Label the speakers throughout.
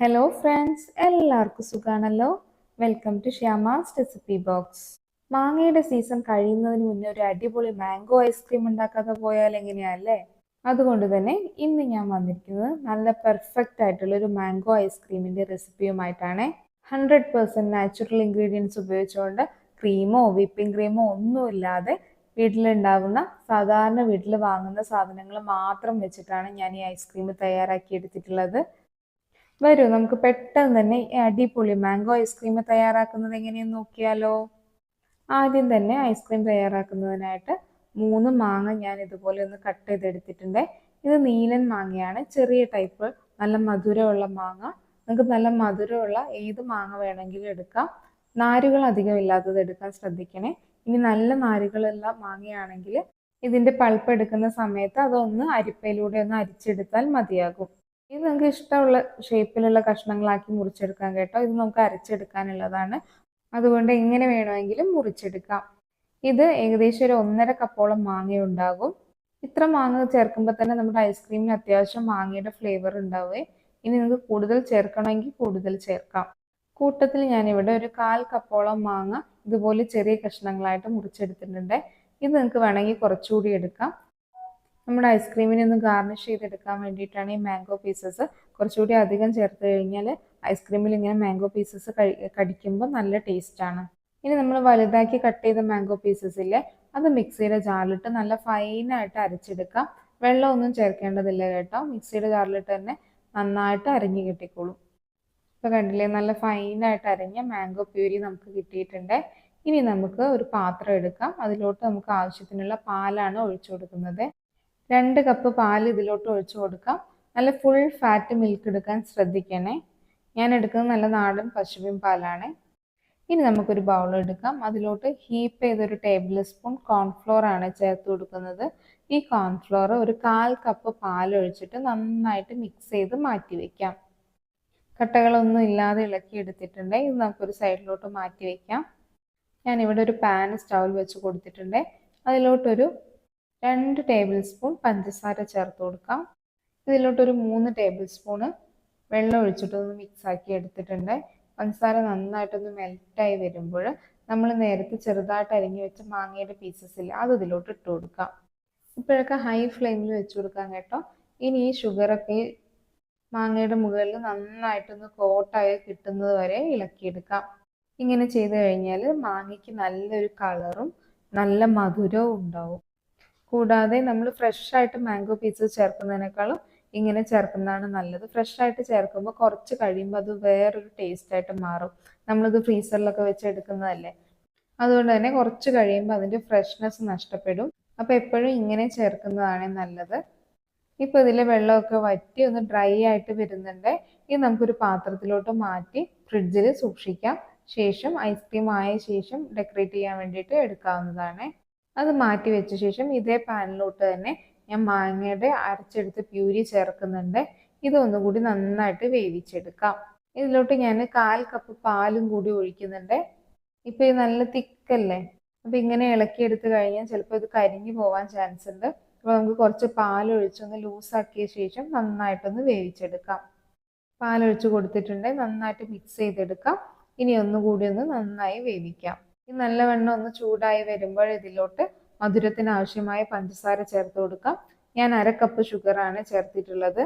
Speaker 1: Hello friends എല്ലാവർക്കും സുഖാണല്ലോ. Welcome to Shyama's recipe box മാങ്ങയുടെ സീസൺ കഴിയുന്നതിന് മുന്നേ ഒരു അടിപൊളി മാംഗോ ഐസ്ക്രീം ഉണ്ടാക്കാതെ പോയാൽ എങ്ങനെയല്ലേ? അതുകൊണ്ട് തന്നെ ഇന്ന് ഞാൻ വന്നിരിക്കുന്നത് നല്ല പെർഫെക്റ്റ് ആയിട്ടുള്ള ഒരു മാംഗോ ഐസ്ക്രീമിന്റെ റെസിപ്പിയുമായിട്ടാണ് ഹൺഡ്രഡ് പെർസെന്റ് നാച്ചുറൽ ഇൻഗ്രീഡിയൻസ് ഉപയോഗിച്ചുകൊണ്ട് ക്രീമോ വിപ്പിംഗ് ക്രീമോ ഒന്നുമില്ലാതെ വീട്ടിലുണ്ടാകുന്ന സാധാരണ വീട്ടിൽ വാങ്ങുന്ന സാധനങ്ങൾ മാത്രം വെച്ചിട്ടാണ് ഞാൻ ഈ ഐസ്ക്രീം തയ്യാറാക്കി എടുത്തിട്ടുള്ളത്. വരൂ നമുക്ക് പെട്ടെന്ന് തന്നെ അടിപൊളി മാംഗോ ഐസ്ക്രീം തയ്യാറാക്കുന്നത് എങ്ങനെയെന്ന് നോക്കിയാലോ? ആദ്യം തന്നെ ഐസ്ക്രീം തയ്യാറാക്കുന്നതിനായിട്ട് മൂന്ന് മാങ്ങ ഞാൻ ഇതുപോലെ ഒന്ന് കട്ട് ചെയ്തെടുത്തിട്ടുണ്ട്. ഇത് നീലൻ മാങ്ങയാണ്. ചെറിയ ടൈപ്പ് നല്ല മധുരമുള്ള മാങ്ങ. നിങ്ങൾക്ക് നല്ല മധുരമുള്ള ഏത് മാങ്ങ വേണമെങ്കിലും എടുക്കാം. നാരുകൾ അധികം ഇല്ലാത്തത് എടുക്കാൻ ശ്രദ്ധിക്കണേ. ഇനി നല്ല നാരുകളുള്ള മാങ്ങയാണെങ്കിൽ ഇതിന്റെ പൾപ്പ് എടുക്കുന്ന സമയത്ത് അതൊന്ന് അരിപ്പയിലൂടെ ഒന്ന് അരിച്ചെടുത്താൽ മതിയാകും. ഇത് നിങ്ങൾക്ക് ഇഷ്ടമുള്ള ഷേപ്പിലുള്ള കഷ്ണങ്ങളാക്കി മുറിച്ചെടുക്കാം കേട്ടോ. ഇത് നമുക്ക് അരച്ചെടുക്കാനുള്ളതാണ്. അതുകൊണ്ട് എങ്ങനെ വേണമെങ്കിലും മുറിച്ചെടുക്കാം. ഇത് ഏകദേശം ഒരു ഒന്നര കപ്പോളം മാങ്ങ ഉണ്ടാകും. ഇത്ര മാങ്ങ ചേർക്കുമ്പോൾ തന്നെ നമ്മുടെ ഐസ്ക്രീമിന് അത്യാവശ്യം മാങ്ങയുടെ ഫ്ലേവർ ഉണ്ടാവുകയും ഇനി നിങ്ങൾക്ക് കൂടുതൽ ചേർക്കണമെങ്കിൽ കൂടുതൽ ചേർക്കാം. കൂട്ടത്തിൽ ഞാനിവിടെ ഒരു കാൽ കപ്പോളം മാങ്ങ ഇതുപോലെ ചെറിയ കഷ്ണങ്ങളായിട്ട് മുറിച്ചെടുത്തിട്ടുണ്ട്. ഇത് നിങ്ങൾക്ക് വേണമെങ്കിൽ കുറച്ചുകൂടി എടുക്കാം. നമ്മുടെ ഐസ്ക്രീമിനെ ഒന്ന് ഗാർണിഷ് ചെയ്തെടുക്കാൻ വേണ്ടിയിട്ടാണ് ഈ മാംഗോ പീസസ് കുറച്ചുകൂടി അധികം ചേർത്ത് കഴിഞ്ഞാൽ ഐസ്ക്രീമിൽ ഇങ്ങനെ മാംഗോ പീസസ് കടിക്കുമ്പോൾ നല്ല ടേസ്റ്റാണ് ഇനി നമ്മൾ വലുതാക്കി കട്ട് ചെയ്ത മാംഗോ പീസസ് ഇല്ലേ അത് മിക്സിയുടെ ജാറിലിട്ട് നല്ല ഫൈനായിട്ട് അരച്ചെടുക്കാം. വെള്ളമൊന്നും ചേർക്കേണ്ടതില്ല കേട്ടോ. മിക്സിയുടെ ജാറിലിട്ട് തന്നെ നന്നായിട്ട് അരിഞ്ഞ് കിട്ടിക്കോളും. ഇപ്പോൾ കണ്ടില്ലേ നല്ല ഫൈനായിട്ട് അരിഞ്ഞ മാംഗോ പ്യൂരി നമുക്ക് കിട്ടിയിട്ടുണ്ട്. ഇനി നമുക്ക് ഒരു പാത്രം എടുക്കാം. അതിലോട്ട് നമുക്ക് ആവശ്യത്തിനുള്ള പാലാണ് ഒഴിച്ചു കൊടുക്കുന്നത്. രണ്ട് കപ്പ് പാൽ ഇതിലോട്ട് ഒഴിച്ചു കൊടുക്കാം. നല്ല ഫുൾ ഫാറ്റ് മിൽക്ക് എടുക്കാൻ ശ്രദ്ധിക്കണേ. ഞാൻ എടുക്കുന്നത് നല്ല നാടൻ പശുവിൻ പാലാണ്. ഇനി നമുക്കൊരു ബൗൾ എടുക്കാം. അതിലോട്ട് ഹീപ്പ് ചെയ്തൊരു ടേബിൾ സ്പൂൺ കോൺഫ്ലോർ ആണ് ചേർത്ത് കൊടുക്കുന്നത്. ഈ കോൺഫ്ലോർ ഒരു കാൽ കപ്പ് പാൽ ഒഴിച്ചിട്ട് നന്നായിട്ട് മിക്സ് ചെയ്ത് മാറ്റി വയ്ക്കാം കട്ടകളൊന്നും ഇല്ലാതെ ഇളക്കി എടുത്തിട്ടുണ്ട്. ഇത് നമുക്കൊരു സൈഡിലോട്ട് മാറ്റി വെക്കാം. ഞാനിവിടെ ഒരു പാൻ സ്റ്റൗവിൽ വെച്ച് കൊടുത്തിട്ടുണ്ട്. അതിലോട്ടൊരു രണ്ട് ടേബിൾ സ്പൂൺ പഞ്ചസാര ചേർത്ത് കൊടുക്കാം. ഇതിലോട്ടൊരു മൂന്ന് ടേബിൾ സ്പൂണ് വെള്ളം ഒഴിച്ചിട്ടൊന്ന് മിക്സ് ആക്കി എടുത്തിട്ടുണ്ട്. പഞ്ചസാര നന്നായിട്ടൊന്ന് മെൽറ്റായി വരുമ്പോൾ നമ്മൾ നേരത്തെ ചെറുതായിട്ട് അരിഞ്ഞു വെച്ച മാങ്ങയുടെ പീസസ് ഇല്ല അത് ഇതിലോട്ട് ഇട്ട് കൊടുക്കാം. ഇപ്പോഴൊക്കെ ഹൈ ഫ്ലെയിമിൽ വെച്ച് കൊടുക്കാം കേട്ടോ. ഇനി ഈ ഷുഗറൊക്കെ മാങ്ങയുടെ മുകളിൽ നന്നായിട്ടൊന്ന് കോട്ടായി കിട്ടുന്നത് വരെ ഇളക്കിയെടുക്കാം. ഇങ്ങനെ ചെയ്ത് കഴിഞ്ഞാൽ മാങ്ങയ്ക്ക് നല്ലൊരു കളറും നല്ല മധുരവും ഉണ്ടാവും. കൂടാതെ നമ്മൾ ഫ്രഷ് ആയിട്ട് മാംഗോ പീസസ് ചേർക്കുന്നതിനേക്കാളും ഇങ്ങനെ ചേർക്കുന്നതാണ് നല്ലത്. ഫ്രഷ് ആയിട്ട് ചേർക്കുമ്പോൾ കുറച്ച് കഴിയുമ്പോൾ അത് വേറൊരു ടേസ്റ്റ് ആയിട്ട് മാറും. നമ്മളിത് ഫ്രീസറിലൊക്കെ വെച്ച് എടുക്കുന്നതല്ലേ? അതുകൊണ്ട് തന്നെ കുറച്ച് കഴിയുമ്പോൾ അതിന്റെ ഫ്രഷ്നെസ് നഷ്ടപ്പെടും. അപ്പോൾ എപ്പോഴും ഇങ്ങനെ ചേർക്കുന്നതാണ് നല്ലത്. ഇപ്പോൾ ഇതിലെ വെള്ളമൊക്കെ വറ്റി ഒന്ന് ഡ്രൈ ആയിട്ട് വരുന്നുണ്ട്. ഇത് നമുക്കൊരു പാത്രത്തിലോട്ട് മാറ്റി ഫ്രിഡ്ജിൽ സൂക്ഷിക്കാം. ശേഷം ഐസ്ക്രീം ആയ ശേഷം ഡെക്കറേറ്റ് ചെയ്യാൻ വേണ്ടിയിട്ട് എടുക്കാവുന്നതാണ്. അത് മാറ്റി വെച്ച ശേഷം ഇതേ പാനിലോട്ട് തന്നെ ഞാൻ മാങ്ങയുടെ അരച്ചെടുത്ത് പ്യൂരി ചേർക്കുന്നുണ്ട്. ഇതൊന്നുകൂടി നന്നായിട്ട് വേവിച്ചെടുക്കാം. ഇതിലോട്ട് ഞാൻ കാൽ കപ്പ് പാലും കൂടി ഒഴിക്കുന്നുണ്ട്. ഇപ്പം ഇത് നല്ല തിക്കല്ലേ? അപ്പം ഇങ്ങനെ ഇളക്കിയെടുത്ത് കഴിഞ്ഞാൽ ചിലപ്പോൾ ഇത് കരിഞ്ഞു പോവാൻ ചാൻസ് ഉണ്ട്. അപ്പോൾ നമുക്ക് കുറച്ച് പാലൊഴിച്ചൊന്ന് ലൂസാക്കിയ ശേഷം നന്നായിട്ടൊന്ന് വേവിച്ചെടുക്കാം. പാലൊഴിച്ച് കൊടുത്തിട്ടുണ്ടെങ്കിൽ നന്നായിട്ട് മിക്സ് ചെയ്തെടുക്കാം. ഇനി ഒന്നുകൂടി ഒന്ന് നന്നായി വേവിക്കാം. ഈ നല്ലവണ്ണം ഒന്ന് ചൂടായി വരുമ്പോൾ ഇതിലോട്ട് മധുരത്തിന് ആവശ്യമായ പഞ്ചസാര ചേർത്ത് കൊടുക്കാം. ഞാൻ അര കപ്പ് ഷുഗറാണ് ചേർത്തിട്ടുള്ളത്.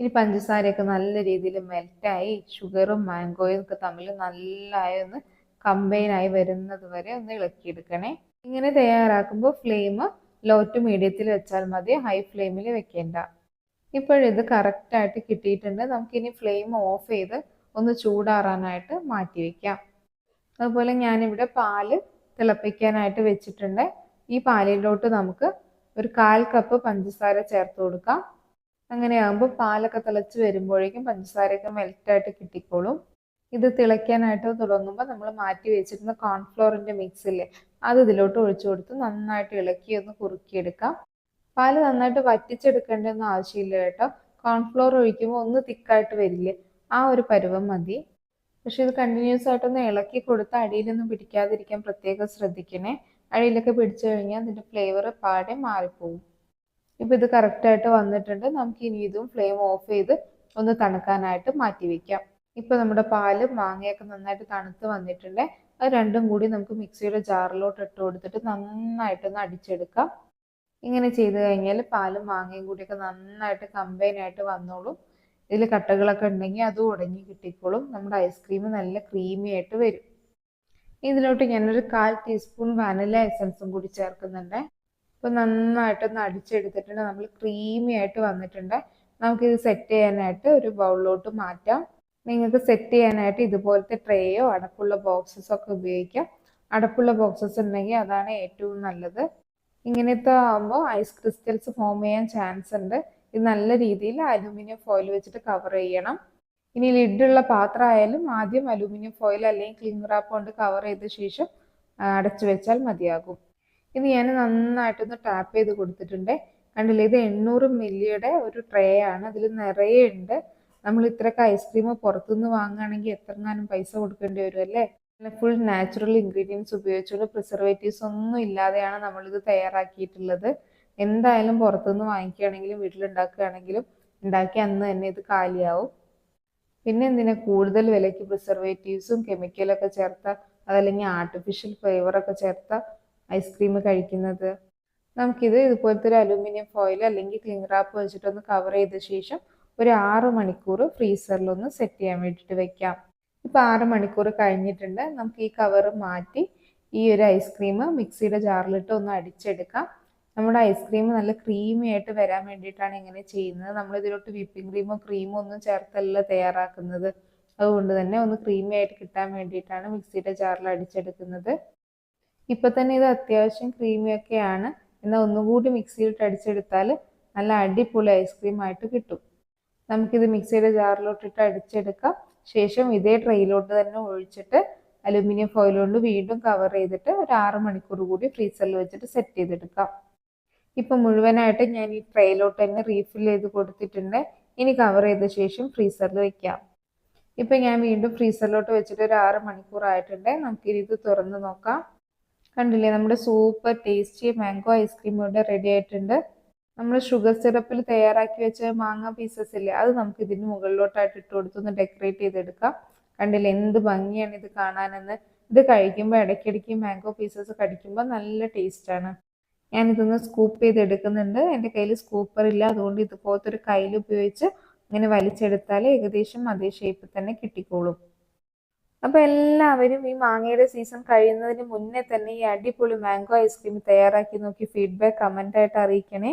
Speaker 1: ഇനി പഞ്ചസാരയൊക്കെ നല്ല രീതിയിൽ മെൽറ്റായി ഷുഗറും മാംഗോയും ഒക്കെ തമ്മിൽ നല്ലതായി ഒന്ന് കമ്പൈൻ ആയി വരുന്നത് വരെ ഒന്ന് ഇളക്കിയെടുക്കണേ. ഇങ്ങനെ തയ്യാറാക്കുമ്പോൾ ഫ്ലെയിം ലോ ടു മീഡിയത്തിൽ വെച്ചാൽ മതി ഹൈ ഫ്ലെയിമിൽ വെക്കേണ്ട. ഇപ്പോഴിത് കറക്റ്റായിട്ട് കിട്ടിയിട്ടുണ്ട്. നമുക്കിനി ഫ്ലെയിം ഓഫ് ചെയ്ത് ഒന്ന് ചൂടാറാനായിട്ട് മാറ്റി വയ്ക്കാം അതുപോലെ ഞാനിവിടെ പാൽ തിളപ്പിക്കാനായിട്ട് വെച്ചിട്ടുണ്ട്. ഈ പാലിലോട്ട് നമുക്ക് ഒരു കാൽ കപ്പ് പഞ്ചസാര ചേർത്ത് കൊടുക്കാം. അങ്ങനെയാകുമ്പോൾ പാലൊക്കെ തിളച്ച് വരുമ്പോഴേക്കും പഞ്ചസാരയൊക്കെ മെൽറ്റായിട്ട് കിട്ടിക്കോളും. ഇത് തിളയ്ക്കാനായിട്ട് തുടങ്ങുമ്പോൾ നമ്മൾ മാറ്റി വെച്ചിരുന്ന കോൺഫ്ലോറിന്റെ മിക്സ് ഇല്ലേ അത് ഇതിലോട്ട് ഒഴിച്ചു കൊടുത്ത് നന്നായിട്ട് ഇളക്കി ഒന്ന് കുറുക്കിയെടുക്കാം. പാൽ നന്നായിട്ട് വറ്റിച്ചെടുക്കേണ്ടതെന്ന് ആവശ്യമില്ല കേട്ടോ. കോൺഫ്ലോർ ഒഴിക്കുമ്പോൾ ഒന്ന് തിക്കായിട്ട് വരില്ലേ ആ ഒരു പരുവം മതി. പക്ഷെ ഇത് കണ്ടിന്യൂസ് ആയിട്ടൊന്ന് ഇളക്കി കൊടുത്ത് അടിയിലൊന്നും പിടിക്കാതിരിക്കാൻ പ്രത്യേകം ശ്രദ്ധിക്കണേ. അടിയിലൊക്കെ പിടിച്ചു കഴിഞ്ഞാൽ അതിന്റെ ഫ്ലേവർ പാടെ മാറിപ്പോവും. ഇപ്പം ഇത് കറക്റ്റായിട്ട് വന്നിട്ടുണ്ട്. നമുക്ക് ഇനി ഇതും ഫ്ലെയിം ഓഫ് ചെയ്ത് ഒന്ന് തണുക്കാനായിട്ട് മാറ്റി വെക്കാം. ഇപ്പൊ നമ്മുടെ പാലും മാങ്ങയൊക്കെ നന്നായിട്ട് തണുത്ത് വന്നിട്ടുണ്ട്. അത് രണ്ടും കൂടി നമുക്ക് മിക്സിയുടെ ജാറിലോട്ട് ഇട്ട് കൊടുത്തിട്ട് നന്നായിട്ടൊന്ന് അടിച്ചെടുക്കാം. ഇങ്ങനെ ചെയ്ത് കഴിഞ്ഞാൽ പാലും മാങ്ങയും കൂടിയൊക്കെ നന്നായിട്ട് കമ്പൈൻ ആയിട്ട് വന്നോളും. ഇതിൽ കട്ടകളൊക്കെ ഉണ്ടെങ്കിൽ അത് ഉടങ്ങി കിട്ടിക്കോളും. നമ്മുടെ ഐസ്ക്രീം നല്ല ക്രീമി ആയിട്ട് വരും. ഇതിലോട്ട് ഞാനൊരു കാൽ ടീസ്പൂൺ വാനില എസൻസും കൂടി ചേർക്കുന്നുണ്ട്. അപ്പോൾ നന്നായിട്ടൊന്ന് അടിച്ചെടുത്തിട്ടുണ്ട്. നമ്മൾ ക്രീമി ആയിട്ട് വന്നിട്ടുണ്ട്. നമുക്കിത് സെറ്റ് ചെയ്യാനായിട്ട് ഒരു ബൗളിലോട്ട് മാറ്റാം. നിങ്ങൾക്ക് സെറ്റ് ചെയ്യാനായിട്ട് ഇതുപോലത്തെ ട്രേയോ അടപ്പുള്ള ബോക്സസോ ഒക്കെ ഉപയോഗിക്കാം. അടപ്പുള്ള ബോക്സസ് ഉണ്ടെങ്കിൽ അതാണ് ഏറ്റവും നല്ലത്. ഇങ്ങനത്തെ ആകുമ്പോൾ ഐസ് ക്രിസ്റ്റൽസ് ഫോം ചെയ്യാൻ ചാൻസ് ഉണ്ട്. ഇത് നല്ല രീതിയിൽ അലുമിനിയം ഫോയിൽ വെച്ചിട്ട് കവർ ചെയ്യണം. ഇനി ലിഡുള്ള പാത്രം ആയാലും ആദ്യം അലുമിനിയം ഫോയിൽ അല്ലെങ്കിൽ ക്ലിംഗ് റാപ്പ് കൊണ്ട് കവർ ചെയ്ത ശേഷം അടച്ചു വെച്ചാൽ മതിയാകും. ഇത് ഞാൻ നന്നായിട്ടൊന്ന് ടാപ്പ് ചെയ്ത് കൊടുത്തിട്ടുണ്ട്. കണ്ടില്ലേ ഇത് എണ്ണൂറ് മില്ലിയുടെ ഒരു ട്രേ ആണ്. അതിൽ നിറയെ ഉണ്ട്. നമ്മൾ ഇത്രയൊക്കെ ഐസ്ക്രീം പുറത്തുനിന്ന് വാങ്ങുകയാണെങ്കിൽ എത്രങ്ങാനും പൈസ കൊടുക്കേണ്ടി വരും അല്ലേ? ഫുൾ നാച്ചുറൽ ഇൻഗ്രീഡിയൻസ് ഉപയോഗിച്ചുള്ള പ്രിസർവേറ്റീവ്സ് ഒന്നും ഇല്ലാതെയാണ് നമ്മളിത് തയ്യാറാക്കിയിട്ടുള്ളത്. എന്തായാലും പുറത്തുനിന്ന് വാങ്ങിക്കുകയാണെങ്കിലും വീട്ടിലുണ്ടാക്കുകയാണെങ്കിലും ഉണ്ടാക്കി അന്ന് തന്നെ ഇത് കാലിയാവും. പിന്നെ എന്തിനാ കൂടുതൽ വിലയ്ക്ക് പ്രിസർവേറ്റീവ്സും കെമിക്കലൊക്കെ ചേർത്ത അതല്ലെങ്കിൽ ആർട്ടിഫിഷ്യൽ ഫ്ലേവറൊക്കെ ചേർത്ത ഐസ്ക്രീം കഴിക്കുന്നത്? നമുക്കിത് ഇതുപോലത്തെ ഒരു അലൂമിനിയം ഫോയിൽ അല്ലെങ്കിൽ ക്ലിംഗ് റാപ്പ് വെച്ചിട്ടൊന്ന് കവർ ചെയ്ത ശേഷം ഒരു ആറ് മണിക്കൂർ ഫ്രീസറിലൊന്ന് സെറ്റ് ചെയ്യാൻ വേണ്ടിയിട്ട് വെക്കാം. ഇപ്പോൾ ആറ് മണിക്കൂർ കഴിഞ്ഞിട്ടുണ്ട്. നമുക്ക് ഈ കവർ മാറ്റി ഈ ഒരു ഐസ്ക്രീം മിക്സിയുടെ ജാറിലിട്ട് ഒന്ന് അടിച്ചെടുക്കാം. നമ്മുടെ ഐസ്ക്രീം നല്ല ക്രീമി ആയിട്ട് വരാൻ വേണ്ടിയിട്ടാണ് ഇങ്ങനെ ചെയ്യുന്നത്. നമ്മൾ ഇതിലോട്ട് വിപ്പിംഗ് ക്രീമോ ക്രീമോ ഒന്നും ചേർത്തല്ല തയ്യാറാക്കുന്നത്. അതുകൊണ്ട് തന്നെ ഒന്ന് ക്രീമി ആയിട്ട് കിട്ടാൻ വേണ്ടിയിട്ടാണ് മിക്സിയുടെ ജാറിൽ അടിച്ചെടുക്കുന്നത്. ഇപ്പം തന്നെ ഇത് അത്യാവശ്യം ക്രീമിയൊക്കെയാണ് എന്നാൽ ഒന്നുകൂടി മിക്സിയിലിട്ട് അടിച്ചെടുത്താൽ നല്ല അടിപൊളി ഐസ്ക്രീം ആയിട്ട് കിട്ടും. നമുക്കിത് മിക്സിയുടെ ജാറിലോട്ടിട്ട് അടിച്ചെടുക്കാം. ശേഷം ഇതേ ട്രെയിലോട്ട് തന്നെ ഒഴിച്ചിട്ട് അലുമിനിയം ഫോയിൽ കൊണ്ട് വീണ്ടും കവർ ചെയ്തിട്ട് ഒരു ആറ് മണിക്കൂർ കൂടി ഫ്രീസറിൽ വെച്ചിട്ട് സെറ്റ് ചെയ്തെടുക്കാം. ഇപ്പം മുഴുവനായിട്ട് ഞാൻ ഈ ട്രെയിലോട്ട് തന്നെ റീഫിൽ ചെയ്ത് കൊടുത്തിട്ടുണ്ട്. ഇനി കവർ ചെയ്ത ശേഷം ഫ്രീസറിൽ വെക്കാം. ഇപ്പൊ ഞാൻ വീണ്ടും ഫ്രീസറിലോട്ട് വെച്ചിട്ട് ഒരു ആറ് മണിക്കൂർ ആയിട്ടുണ്ട്. നമുക്കിനി ഇത് തുറന്ന് നോക്കാം. കണ്ടില്ലേ നമ്മുടെ super tasty mango ice cream ഇവിടെ റെഡി ആയിട്ടുണ്ട്. നമ്മൾ ഷുഗർ സിറപ്പിൽ തയ്യാറാക്കി വെച്ച മാങ്ങ പീസസ് ഇല്ലേ അത് നമുക്ക് ഇതിന് മുകളിലോട്ടായിട്ട് ഇട്ട് കൊടുത്തൊന്ന് ഡെക്കറേറ്റ് ചെയ്തെടുക്കാം. കണ്ടില്ലേ എന്ത് ഭംഗിയാണ് ഇത് കാണാനെന്ന്. ഇത് കഴിക്കുമ്പോൾ ഇടയ്ക്കിടയ്ക്ക് മാംഗോ പീസസ് കടിക്കുമ്പോൾ നല്ല ടേസ്റ്റാണ് ഞാനിതൊന്ന് സ്കൂപ്പ് ചെയ്തെടുക്കുന്നുണ്ട്. എന്റെ കയ്യിൽ സ്കൂപ്പർ ഇല്ല അതുകൊണ്ട് ഇതുപോലത്തെ ഒരു കയ്യിൽ ഉപയോഗിച്ച് ഇങ്ങനെ വലിച്ചെടുത്താൽ ഏകദേശം അതേ ഷേപ്പിൽ തന്നെ കിട്ടിക്കോളും. അപ്പോൾ എല്ലാവരും ഈ മാങ്ങയുടെ സീസൺ കഴിയുന്നതിന് മുന്നേ തന്നെ ഈ അടിപൊളി മാംഗോ ഐസ്ക്രീം തയ്യാറാക്കി നോക്കി ഫീഡ്ബാക്ക് കമന്റായിട്ട് അറിയിക്കണേ.